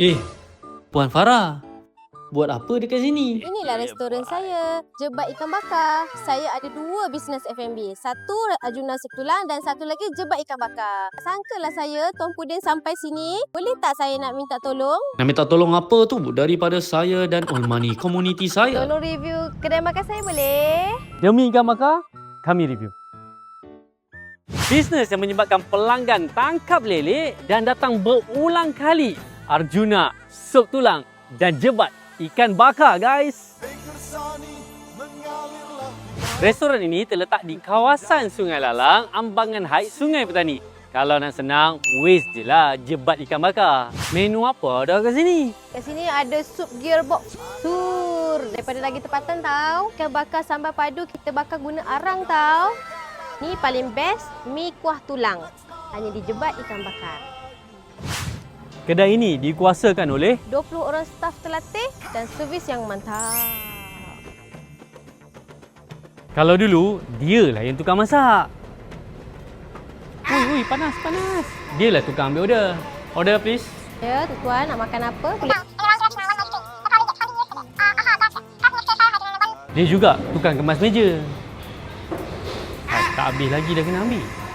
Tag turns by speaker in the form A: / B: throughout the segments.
A: Eh, Puan Farah. Buat apa dekat sini?
B: Inilah restoran saya, Jebat Ikan Bakar. Saya ada dua bisnes F&B. Satu Arjuna Setulang dan satu lagi Jebat Ikan Bakar. Sangkalah saya, Tuan Pudin sampai sini. Boleh tak saya nak minta tolong?
A: Nak minta tolong apa tu daripada saya dan All Money community saya?
B: Tolong review kedai makan saya boleh?
C: Demi ikan bakar, kami review. Bisnes yang menyebabkan pelanggan tangkap lele dan datang berulang kali. Arjuna, Sup Tulang dan Jebat Ikan Bakar guys. Restoran ini terletak di kawasan Sungai Lalang, Ambangan Heights, Sungai Petani. Kalau nak senang, waste je lah Jebat Ikan Bakar. Menu apa ada kat sini?
B: Kat sini ada sup gearbox. Sur. Daripada lagi tempatan tau. Ikan bakar sambal padu kita bakar guna arang tau. Ni paling best, mi kuah tulang. Hanya di Jebat Ikan Bakar.
C: Kedai ini dikuasakan oleh
B: 20 orang staf terlatih dan servis yang mantap.
C: Kalau dulu, dialah yang tukang masak. Ui, ui, panas, panas. Dialah tukang ambil order. Order please.
B: Ya, tuan nak makan apa? Boleh.
C: Dia juga tukang kemas meja. Ah, tak habis lagi dah kena ambil.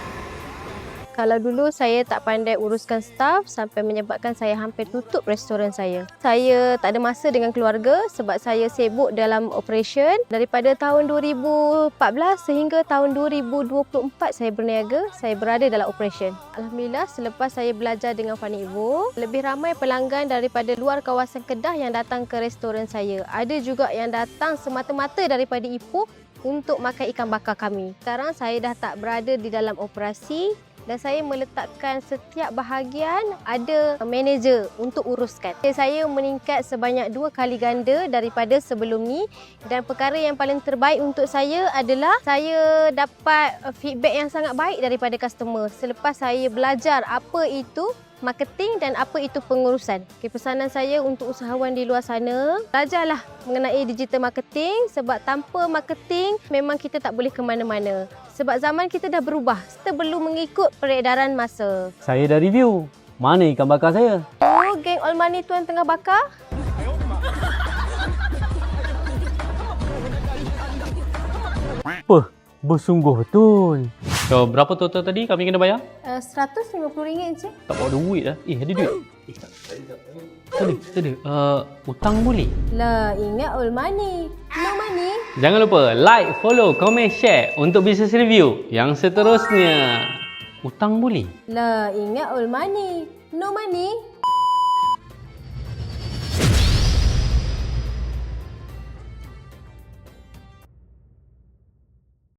B: Kalau dulu saya tak pandai uruskan staf sampai menyebabkan saya hampir tutup restoran saya. Saya tak ada masa dengan keluarga sebab saya sibuk dalam operation. Daripada tahun 2014 sehingga tahun 2024 saya berniaga, saya berada dalam operation. Alhamdulillah selepas saya belajar dengan Fani Ibu, lebih ramai pelanggan daripada luar kawasan Kedah yang datang ke restoran saya. Ada juga yang datang semata-mata daripada Ipoh untuk makan ikan bakar kami. Sekarang saya dah tak berada di dalam operasi dan saya meletakkan setiap bahagian ada manager untuk uruskan. Saya meningkat sebanyak dua kali ganda daripada sebelum ni dan perkara yang paling terbaik untuk saya adalah saya dapat feedback yang sangat baik daripada customer selepas saya belajar apa itu marketing dan apa itu pengurusan. Okay, pesanan saya untuk usahawan di luar sana, belajarlah mengenai digital marketing sebab tanpa marketing memang kita tak boleh ke mana-mana. Sebab zaman kita dah berubah, kita perlu mengikut peredaran masa.
C: Saya dah review. Mana ikan bakar saya?
B: Oh, geng All Money tuan tengah bakar?
C: Apa? Bersungguh betul. So, berapa total tadi kami kena bayar?
B: Uh, RM150 je.
C: Tak bawa duit dah. Eh, ada duit? Eh, tak ada, tak ada. Uh, hutang boleh?
B: Lah, ingat All Money. No money.
C: Jangan lupa like, follow, komen, share untuk bisnes review yang seterusnya. Hutang boleh?
B: Lah, ingat All Money. No money.